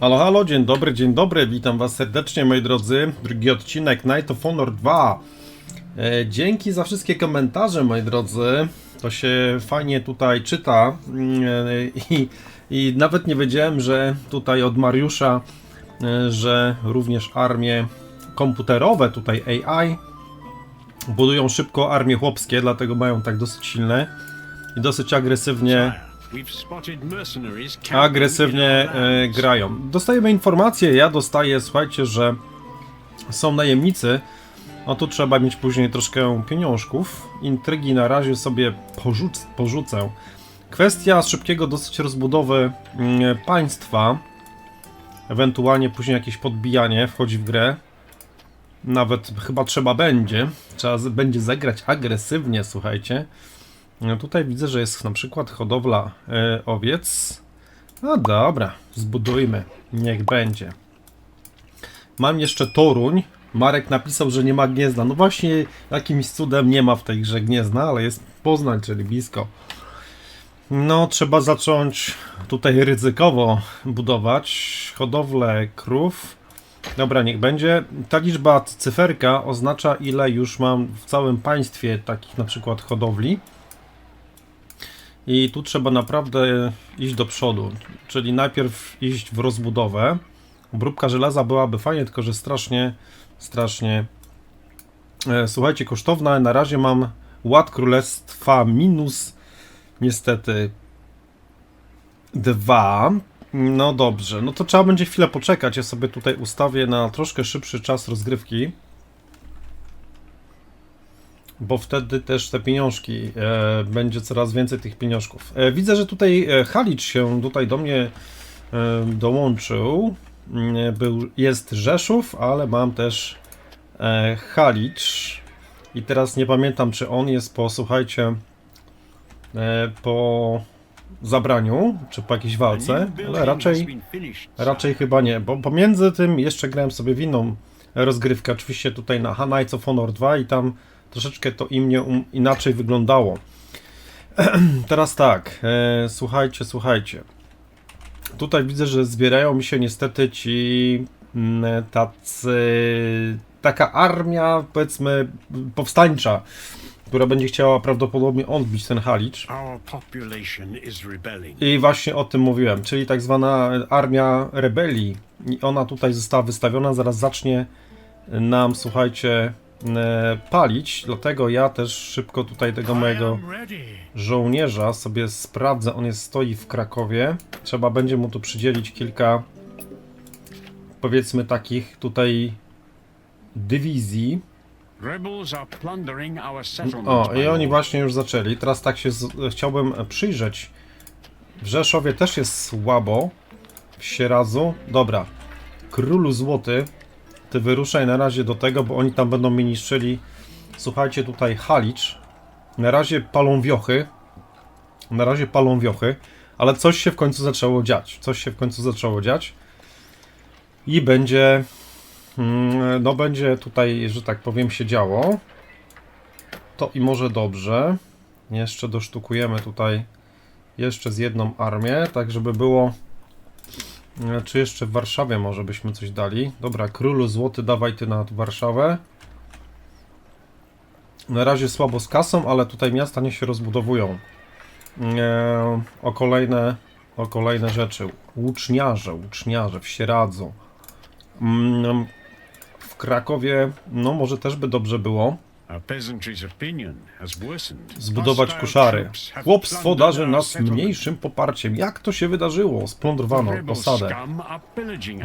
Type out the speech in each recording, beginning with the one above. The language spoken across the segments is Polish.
Halo, halo, dzień dobry, dzień dobry, witam was serdecznie moi drodzy. Drugi odcinek Night of Honor 2. E, dzięki za wszystkie komentarze moi drodzy. To się fajnie tutaj czyta mm, e, i, i nawet nie wiedziałem, że tutaj od Mariusza, e, że również armie komputerowe, tutaj AI, budują szybko armie chłopskie, dlatego mają tak dosyć silne i dosyć agresywnie agresywnie e, grają. Dostajemy informację, ja dostaję, słuchajcie, że są najemnicy. No tu trzeba mieć później troszkę pieniążków. Intrygi na razie sobie porzuc porzucę. Kwestia szybkiego dosyć rozbudowy mm, państwa. Ewentualnie później jakieś podbijanie wchodzi w grę. Nawet chyba trzeba będzie. Trzeba będzie zagrać agresywnie, słuchajcie. No tutaj widzę, że jest na przykład hodowla e, owiec. No dobra, zbudujmy. Niech będzie. Mam jeszcze Toruń. Marek napisał, że nie ma Gniezna. No właśnie, jakimś cudem nie ma w tej grze Gniezna, ale jest Poznań, czyli blisko. No, trzeba zacząć tutaj ryzykowo budować hodowlę krów. Dobra, niech będzie. Ta liczba cyferka oznacza, ile już mam w całym państwie takich na przykład hodowli. I tu trzeba naprawdę iść do przodu, czyli najpierw iść w rozbudowę. Obróbka żelaza byłaby fajnie, tylko że strasznie, strasznie. E, słuchajcie, kosztowna. Na razie mam ład królestwa minus niestety dwa. No dobrze, no to trzeba będzie chwilę poczekać. Ja sobie tutaj ustawię na troszkę szybszy czas rozgrywki. Bo wtedy też te pieniążki, e, będzie coraz więcej tych pieniążków. E, widzę, że tutaj e, Halicz się tutaj do mnie e, dołączył. Mm, Był, jest Rzeszów, ale mam też e, Halicz. I teraz nie pamiętam, czy on jest po, słuchajcie, e, po zabraniu, czy po jakiejś walce, ale raczej, raczej chyba nie, bo pomiędzy tym jeszcze grałem sobie w inną rozgrywkę, oczywiście tutaj na Knights of Honor 2 i tam troszeczkę to im nie um, inaczej wyglądało. Teraz tak, e, słuchajcie, słuchajcie. Tutaj widzę, że zbierają mi się niestety ci mm, tacy, taka armia, powiedzmy, powstańcza, która będzie chciała prawdopodobnie odbić ten Halicz. I właśnie o tym mówiłem, czyli tak zwana armia rebelii. I ona tutaj została wystawiona, zaraz zacznie nam, słuchajcie, palić. Dlatego ja też szybko tutaj tego mojego żołnierza sobie sprawdzę. On jest stoi w Krakowie. Trzeba będzie mu tu przydzielić kilka, powiedzmy, takich tutaj dywizji. O, i oni właśnie już zaczęli. Teraz tak się z... chciałbym przyjrzeć. W Rzeszowie też jest słabo. W Sieradzu. Dobra. Królu Złoty. Ty wyruszaj na razie do tego, bo oni tam będą mi niszczyli. Słuchajcie, tutaj Halicz. Na razie palą wiochy. Na razie palą wiochy. Ale coś się w końcu zaczęło dziać. Coś się w końcu zaczęło dziać. I będzie... mm, No będzie tutaj, że tak powiem, się działo. To i może dobrze. Jeszcze dosztukujemy tutaj jeszcze z jedną armię, tak żeby było. E, Czy jeszcze w Warszawie może byśmy coś dali? Dobra, królu złoty, dawaj ty na Warszawę. Na razie słabo z kasą, ale tutaj miasta niech się rozbudowują. E, o kolejne, o kolejne rzeczy. Łuczniarze, łuczniarze w Sieradzu. Mm, w Krakowie, no może też by dobrze było. Zbudować koszary. Chłopstwo darzy nas mniejszym poparciem. Jak to się wydarzyło? Splądrowano posadę.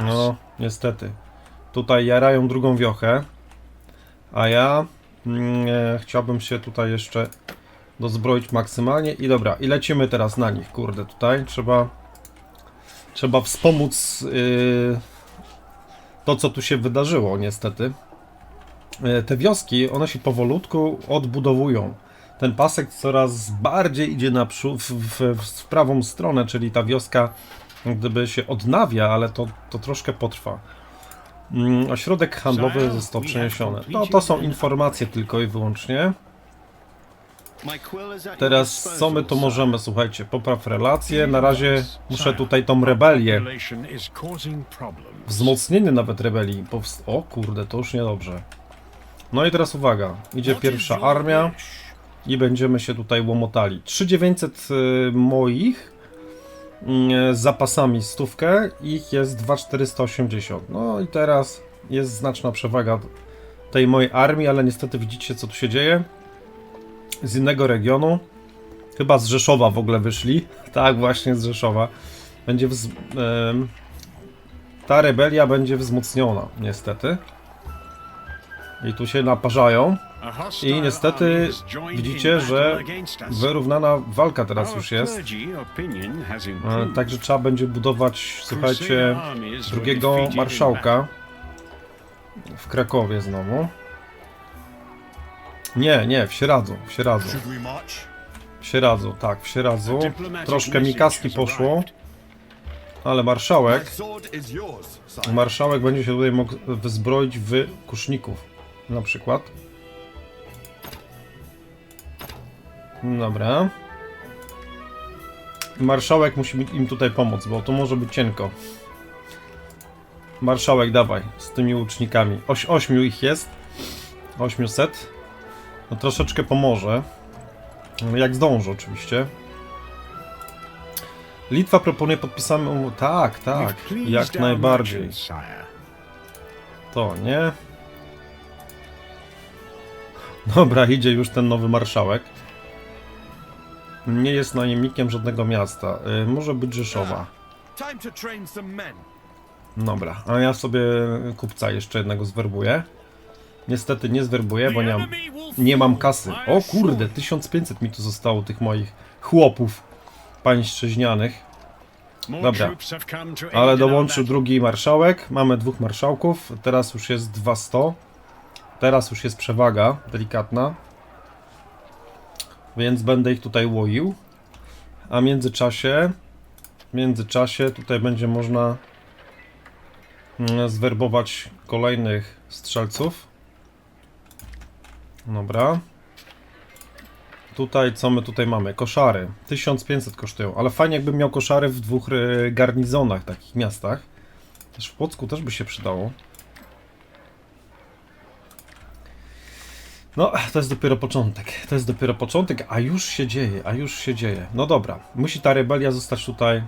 No, niestety. Tutaj jarają drugą wiochę. A ja mm, e, chciałbym się tutaj jeszcze dozbroić maksymalnie. I dobra, i lecimy teraz na nich. Kurde, tutaj trzeba trzeba wspomóc yy, to, co tu się wydarzyło, niestety. E, Te wioski, one się powolutku odbudowują. Ten pasek coraz bardziej idzie naprzód, w, w, w prawą stronę, czyli ta wioska gdyby się odnawia, ale to, to troszkę potrwa. Mm, Ośrodek handlowy został przeniesiony. No to są informacje tylko i wyłącznie. Teraz co my tu możemy, słuchajcie, popraw relacje, na razie muszę tutaj tą rebelię, wzmocnienie nawet rebelii, o kurde, to już niedobrze. No i teraz uwaga, idzie pierwsza armia i będziemy się tutaj łomotali. 3900 y, moich y, z zapasami stówkę, ich jest 2480. No i teraz jest znaczna przewaga tej mojej armii, ale niestety widzicie co tu się dzieje. Z innego regionu, chyba z Rzeszowa w ogóle wyszli. Tak, właśnie z Rzeszowa. Będzie wz... ta rebelia będzie wzmocniona, niestety. I tu się naparzają. I niestety widzicie, że wyrównana walka teraz już jest. E. Także trzeba będzie budować, słuchajcie, drugiego marszałka w Krakowie znowu. Nie, nie, w Sieradzu, w Sieradzu, w Sieradzu, tak, w Sieradzu. Troszkę mikaski has poszło, ale marszałek, marszałek będzie się tutaj mógł wyzbroić w kuszników, na przykład. Dobra. Marszałek musi im tutaj pomóc, bo to może być cienko. Marszałek, dawaj, z tymi łucznikami. Oś, ośmiu ich jest. 800. No troszeczkę pomoże. Jak zdąży oczywiście. Litwa proponuje podpisamy. Tak, tak, jak najbardziej. To nie. Dobra, idzie już ten nowy marszałek. Nie jest najemnikiem żadnego miasta. Y, może być Rzeszowa. Dobra, a ja sobie kupca jeszcze jednego zwerbuję. Niestety nie zwerbuję, bo nie mam, nie mam kasy. O kurde, 1500 mi tu zostało tych moich chłopów pańszczyźnianych. Dobra. Ale dołączył drugi marszałek. Mamy dwóch marszałków. Teraz już jest 200. Teraz już jest przewaga delikatna. Więc będę ich tutaj łoił. A w międzyczasie w międzyczasie tutaj będzie można mm, zwerbować kolejnych strzelców. Dobra. Tutaj, co my tutaj mamy? Koszary. 1500 kosztują, ale fajnie jakbym miał koszary w dwóch e, garnizonach, takich miastach. Też w Płocku też by się przydało. No, to jest dopiero początek. To jest dopiero początek, a już się dzieje, a już się dzieje. No dobra, musi ta rebelia zostać tutaj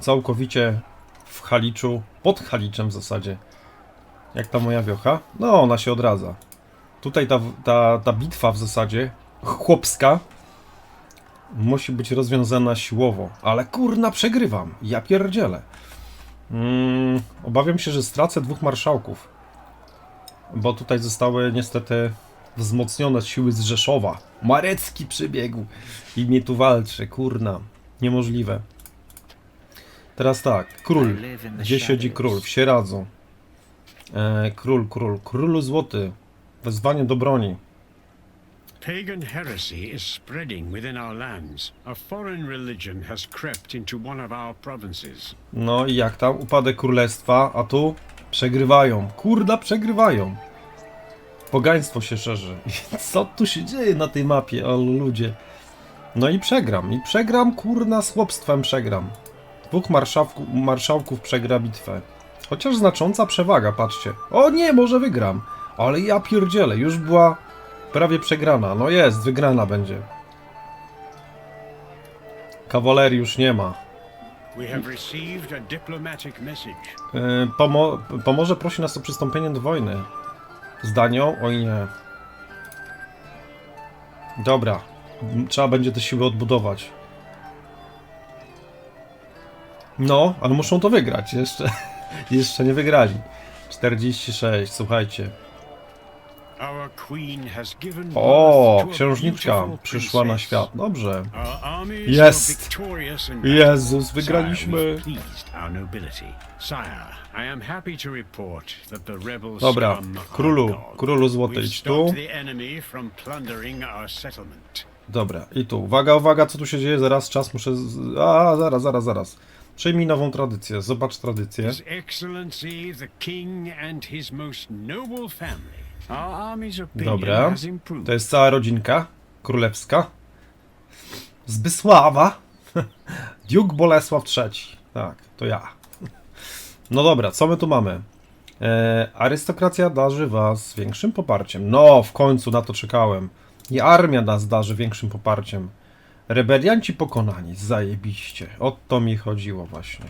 całkowicie w Haliczu, pod Haliczem w zasadzie. Jak ta moja wiocha? No, ona się odradza. Tutaj ta, ta, ta bitwa w zasadzie, chłopska, musi być rozwiązana siłowo. Ale kurna, przegrywam. Ja pierdzielę. Mm, obawiam się, że stracę dwóch marszałków. Bo tutaj zostały niestety wzmocnione siły z Rzeszowa. Marecki przybiegł i mnie tu walczy. Kurna, niemożliwe. Teraz tak, król. Gdzie siedzi król? W Sieradzu. E, król, król, królu złoty. Wezwanie do broni. Pagan heresy is spreading within our lands. A foreign religion has crept into one of our provinces. No i jak tam? Upadek królestwa, a tu przegrywają. Kurda, przegrywają. Pogaństwo się szerzy. Co tu się dzieje na tej mapie, o ludzie? No i przegram. I przegram, kurna, z chłopstwem przegram. Dwóch marszałków, marszałków przegra bitwę. Chociaż znacząca przewaga, patrzcie. O nie, może wygram. Ale ja pierdzielę, już była prawie przegrana. No jest, wygrana będzie. Kawalerii już nie ma. We have received a diplomatic message. Pomo pomoże prosi nas o przystąpienie do wojny. Z Danią? Oj nie. Dobra. Trzeba będzie te siły odbudować. No, ale muszą to wygrać. Jeszcze, jeszcze nie wygrali. 46, słuchajcie. O, księżniczka przyszła na świat. Dobrze. Jest. Jezus, wygraliśmy. Dobra, królu, królu złoty, idź tu. Dobra, i tu. Uwaga, uwaga, co tu się dzieje? Zaraz, czas muszę... Z... A, zaraz, zaraz, zaraz. Przyjmij nową tradycję. Zobacz tradycję. His Excellency the King and his most noble family. Our army's opinion Dobra. To jest cała rodzinka. królewska. Zbysława. Duke Bolesław III. Tak, to ja. No dobra, co my tu mamy? E, arystokracja darzy was większym poparciem. No, w końcu na to czekałem. I armia nas darzy większym poparciem. Rebelianci pokonani, zajebiście. O to mi chodziło właśnie.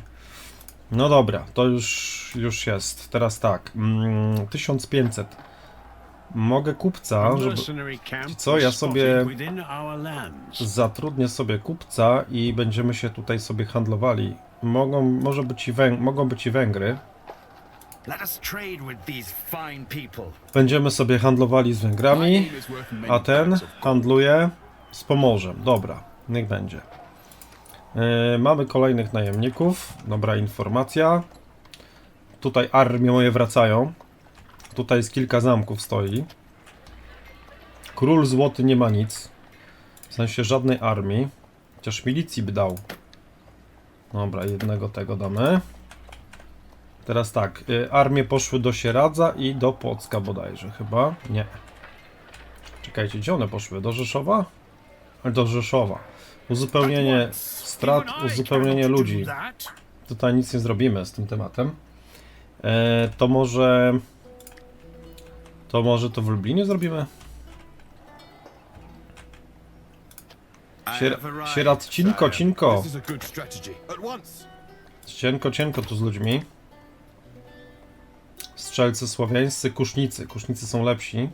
No dobra, to już, już jest. Teraz tak, mm, 1500. Mogę kupca, żeby... Co, ja sobie-. Zatrudnię sobie kupca i będziemy się tutaj sobie handlowali. Mogą, może być i Węg- mogą być i Węgry. Będziemy sobie handlowali z Węgrami, a ten handluje z Pomorzem. Dobra, niech będzie. Yy, mamy kolejnych najemników. Dobra informacja. Tutaj armie moje wracają. Tutaj jest kilka zamków stoi. Król Złoty nie ma nic. W sensie żadnej armii. Chociaż milicji by dał. Dobra, jednego tego damy. Teraz tak, y, armie poszły do Sieradza i do Płocka bodajże chyba. Nie. Czekajcie, gdzie one poszły? Do Rzeszowa? Do Rzeszowa. Uzupełnienie strat, uzupełnienie ludzi. Tutaj nic nie zrobimy z tym tematem. E, to może... To może to w Lublinie zrobimy? Sier Sieradzcinko, cinko. This is a good strategy. At once. Cienko, cienko tu z ludźmi. Strzelcy słowiańscy, kusznicy. Kusznicy są lepsi.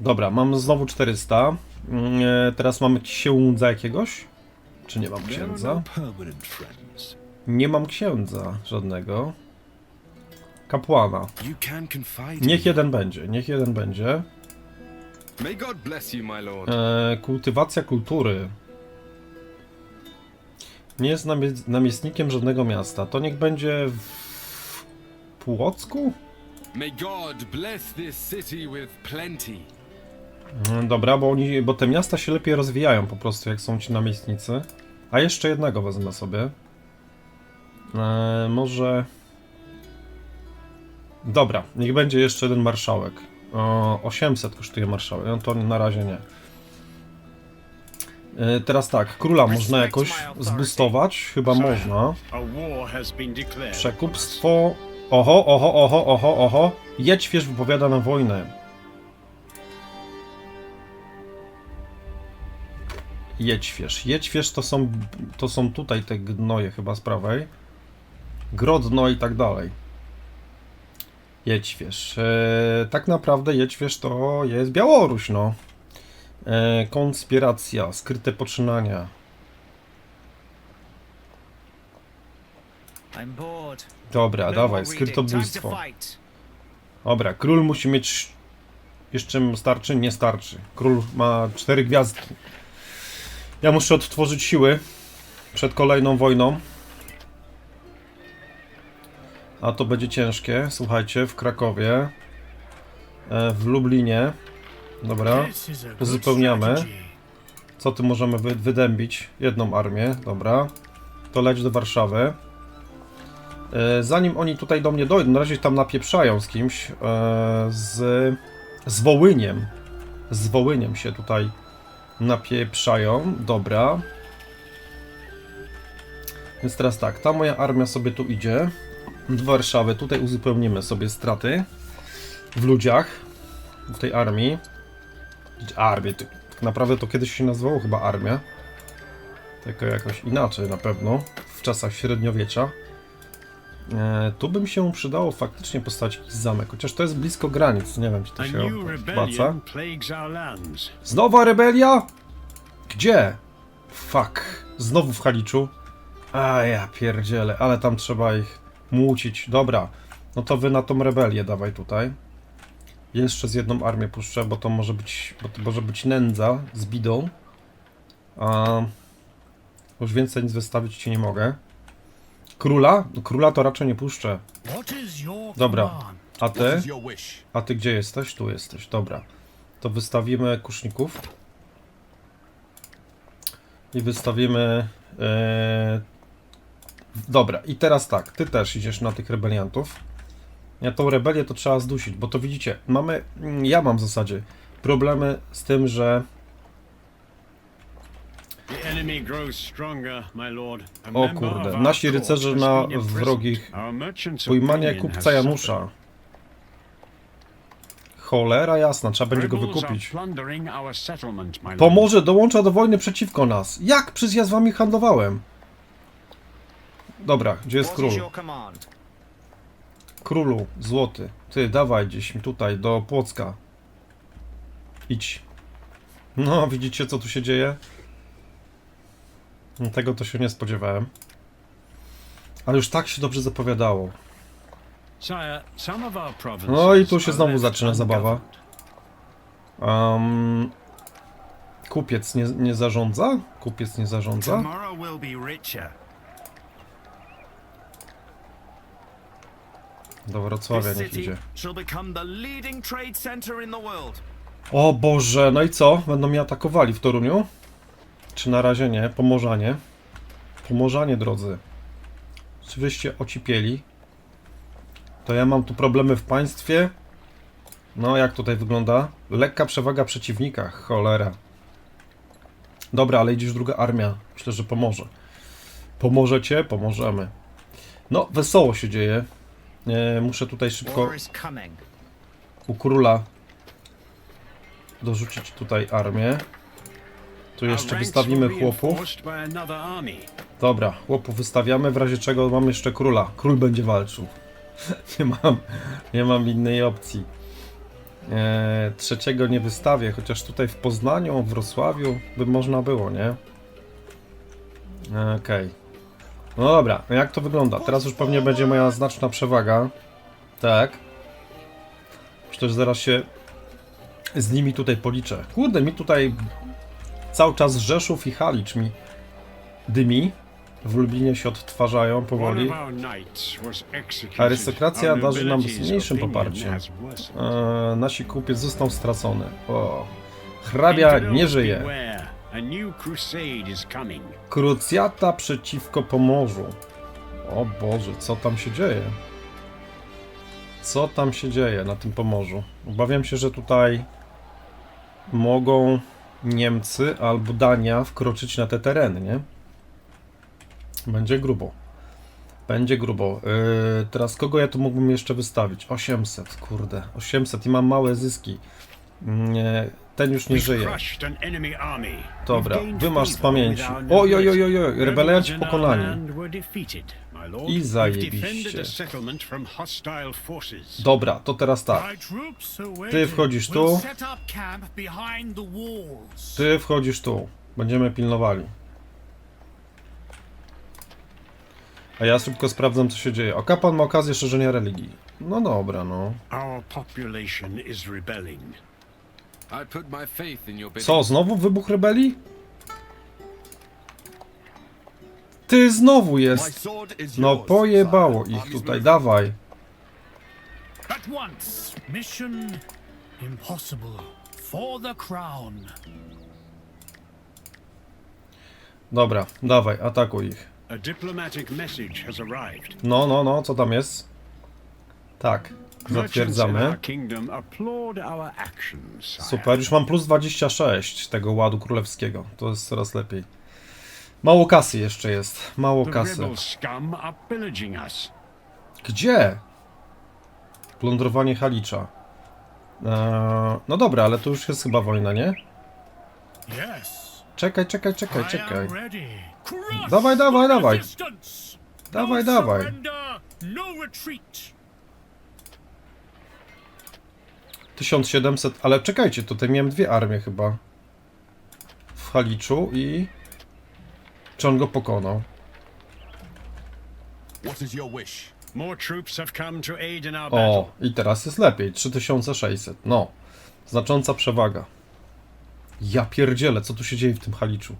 Dobra, mam znowu 400. Mm, e, Teraz mamy księdza jakiegoś? Czy nie mam księdza? Nie mam księdza żadnego. Kapłana. Niech jeden będzie, niech jeden będzie. E, kultywacja kultury. Nie jest namie- namiestnikiem żadnego miasta. To niech będzie w Płocku? Mm, Dobra, bo, oni, bo te miasta się lepiej rozwijają po prostu, jak są ci namiestnicy. A jeszcze jednego wezmę sobie. E, może... Dobra, niech będzie jeszcze jeden marszałek. O, 800 kosztuje marszałek, no to na razie nie. E, teraz tak, króla można jakoś zbustować? Chyba można. Declared. Przekupstwo... Oho, oho, oho, oho, oho. Jedźwierz wypowiada na wojnę. Jedźwierz. Jedźwierz to są, to są tutaj te gnoje chyba z prawej. Grodno i tak dalej. Jedźwierz. E, tak naprawdę Jedźwierz to jest Białoruś, no. E, konspiracja, skryte poczynania. Dobra, No dawaj, skrytobójstwo. Dobra, król musi mieć. Jeszcze mu starczy? Nie starczy. Król ma cztery gwiazdki. Ja muszę odtworzyć siły przed kolejną wojną. A to będzie ciężkie. Słuchajcie, w Krakowie, e, w Lublinie. Dobra, uzupełniamy. Co tu możemy wy wydębić? Jedną armię, dobra. To leć do Warszawy. E, Zanim oni tutaj do mnie dojdą, na razie tam napieprzają z kimś. e, Z, z Wołyniem. Z Wołyniem się tutaj napieprzają. Dobra. Więc teraz tak, ta moja armia sobie tu idzie. Do Warszawy. Tutaj uzupełnimy sobie straty w ludziach. W tej armii. Armię. to- Tak naprawdę to kiedyś się nazywało chyba armia. Tylko jakoś inaczej na pewno. W czasach średniowiecza. E, tu bym się przydało faktycznie postawić jakiś zamek, chociaż to jest blisko granic, nie wiem czy to się new opłaca. Znowa rebelia? Gdzie? Fuck. Znowu w Haliczu? A ja pierdzielę, ale tam trzeba ich mucić. Dobra, no to wy na tą rebelię dawaj tutaj. Jeszcze z jedną armię puszczę, bo to może być, bo to może być nędza z bidą. A już więcej nic wystawić ci nie mogę. Króla? No, Króla to raczej nie puszczę. Dobra. A ty? A ty gdzie jesteś? Tu jesteś, dobra. To wystawimy kuszników. I wystawimy. E... Dobra, i teraz tak, ty też idziesz na tych rebeliantów. Ja tą rebelię to trzeba zdusić, bo to widzicie, mamy, mm, ja mam w zasadzie problemy z tym, że O kurde, nasi rycerze na wrogich Pojmanie kupca Janusza. Cholera jasna, trzeba będzie go wykupić. Pomoże, dołącza do wojny przeciwko nas. Jak? Przecież ja z wami handlowałem. Dobra, gdzie jest król? Królu, złoty. Ty, dawaj gdzieś mi tutaj, do Płocka. Idź. No, widzicie co tu się dzieje? No, Tego to się nie spodziewałem. Ale już tak się dobrze zapowiadało. No i tu się znowu zaczyna zabawa. Um, kupiec nie, nie zarządza? Kupiec nie zarządza? Do Wrocławia This niech city idzie. shall become the leading trade center in the world. O Boże, no i co? Będą mnie atakowali w Toruniu? Czy na razie nie? Pomorzanie. Pomorzanie, drodzy. Czy wyście ocipieli? To ja mam tu problemy w państwie. No, jak tutaj wygląda? Lekka przewaga przeciwnika, cholera. Dobra, ale idzie już druga armia. Myślę, że pomoże. Pomożecie? Pomożemy. No, wesoło się dzieje. E, muszę tutaj szybko u króla dorzucić tutaj armię. Tu jeszcze wystawimy chłopów. Dobra, chłopów wystawiamy, w razie czego mam jeszcze króla. Król będzie walczył. nie mam, nie mam innej opcji. Eee, trzeciego nie wystawię, chociaż tutaj w Poznaniu, w Wrocławiu by można było, nie? Eee, Okej. No dobra, jak to wygląda? Teraz już pewnie będzie moja znaczna przewaga. Tak. Że zaraz się z nimi tutaj policzę. Kurde, mi tutaj cały czas Rzeszów i Halicz mi dymi. W Lublinie się odtwarzają powoli. Arystokracja darzy nam z mniejszym poparciem. Eee, nasi kupiec został stracony. O. Hrabia nie żyje. A new crusade is coming. Krucjata przeciwko Pomorzu. O Boże, co tam się dzieje? Co tam się dzieje na tym Pomorzu? Obawiam się, że tutaj mogą Niemcy albo Dania wkroczyć na te tereny, nie? Będzie grubo. Będzie grubo. Yy, teraz kogo ja tu mógłbym jeszcze wystawić? 800, kurde. 800 i mam małe zyski. Nie, ten już nie żyje. Dobra, wymasz z pamięci. Oj, oj, oj, oj, rebelianci pokonani. I zajebiście. Dobra, to teraz tak. Ty wchodzisz tu, ty wchodzisz tu. Będziemy pilnowali. A ja szybko sprawdzam, co się dzieje. O, kapłan ma okazję szerzenia religii. No dobra, no. Our population is rebelling. Co, znowu wybuch rebelii? Ty, znowu jest. No pojebało ich tutaj, dawaj. At once. Mission impossible. For the crown. Dobra, dawaj, atakuj ich. A diplomatic message has arrived. No, no, no, co tam jest? Tak, zatwierdzamy. Super, już mam plus 26 tego ładu królewskiego. To jest coraz lepiej. Mało kasy jeszcze jest. Mało kasy. Gdzie? Plądrowanie Halicza. Eee, no dobra, ale to już jest chyba wojna, nie? Czekaj, czekaj, czekaj, czekaj. Dawaj, dawaj, dawaj. Dawaj, no dawaj. 1700, ale czekajcie, tutaj miałem dwie armie chyba. W Haliczu i... Czy on go pokonał? O, i teraz jest lepiej. 3600. No. Znacząca przewaga. Ja pierdzielę, co tu się dzieje w tym Haliczu?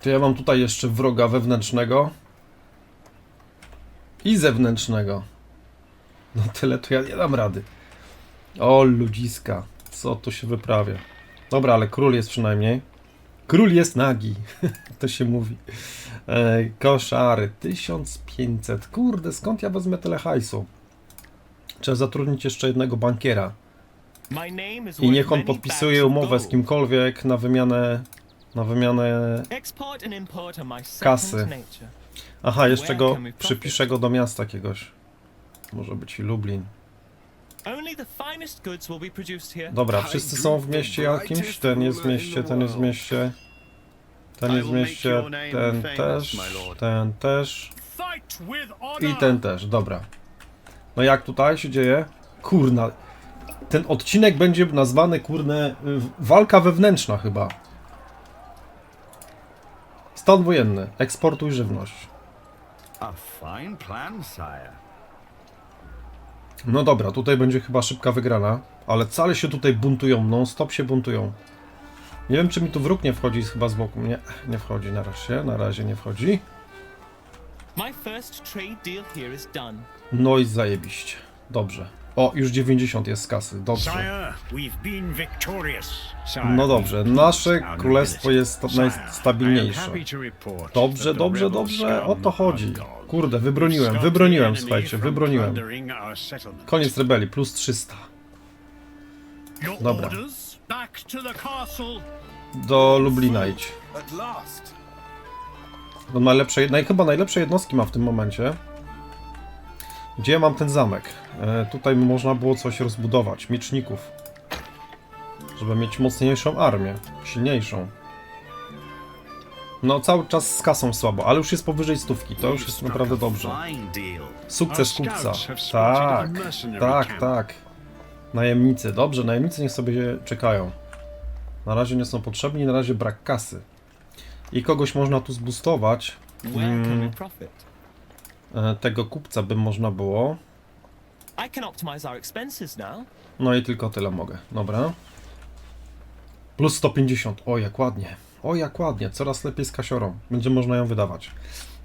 To ja mam tutaj jeszcze wroga wewnętrznego. I zewnętrznego. No tyle to ja nie dam rady. O, ludziska. Co tu się wyprawia? Dobra, ale król jest przynajmniej. Król jest nagi. to się mówi. E, koszary 1500. Kurde, skąd ja wezmę tyle hajsu? Trzeba zatrudnić jeszcze jednego bankiera. I niech on podpisuje umowę z kimkolwiek na wymianę. Na wymianę. Kasy. Aha, jeszcze go przypiszę go do miasta jakiegoś. Może być i Lublin. Dobra, wszyscy są w mieście jakimś. Ten jest w mieście, ten jest w mieście. Ten jest w mieście, ten też, ten też. I ten też, dobra. No jak tutaj się dzieje? Kurna. Ten odcinek będzie nazwany, kurne, walka wewnętrzna chyba. Stan wojenny. Eksportuj żywność. A fine plan, sire. No dobra, tutaj będzie chyba szybka wygrana. Ale cale się tutaj buntują, non stop się buntują. Nie wiem, czy mi tu wróg nie wchodzi chyba z boku. Nie, nie wchodzi na razie, na razie nie wchodzi. No i zajebiście. Dobrze. O, już 90 jest z kasy, dobrze. No dobrze, nasze królestwo jest najstabilniejsze. Dobrze, dobrze, dobrze, o to chodzi. Kurde, wybroniłem, wybroniłem, słuchajcie, wybroniłem. Koniec rebelii, plus 300. Your Dobra. Do Lublina idź. Do najlepszej, naj, chyba najlepsze jednostki ma w tym momencie. Gdzie ja mam ten zamek? E, tutaj można było coś rozbudować, mieczników. Żeby mieć mocniejszą armię, silniejszą. No cały czas z kasą słabo, ale już jest powyżej stówki, to już jest naprawdę dobrze. Sukces kupca. Tak, tak, tak. Najemnicy, dobrze, najemnicy niech sobie czekają. Na razie nie są potrzebni, na razie brak kasy. I kogoś można tu zbustować. Where can we Mm, profit? e, tego kupca by można było. No i tylko tyle mogę. Dobra. Plus 150. O, jak ładnie. O, jak ładnie. Coraz lepiej z kasiorą. Będzie można ją wydawać.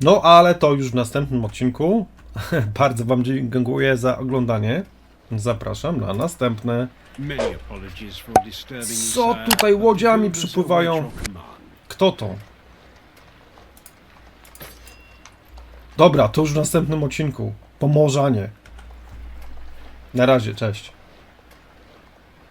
No, ale to już w następnym odcinku. Bardzo Wam dziękuję za oglądanie. Zapraszam na następne. Co tutaj łodziami przypływają? Kto to? Dobra, to już w następnym odcinku. Pomorzanie. Na razie, cześć.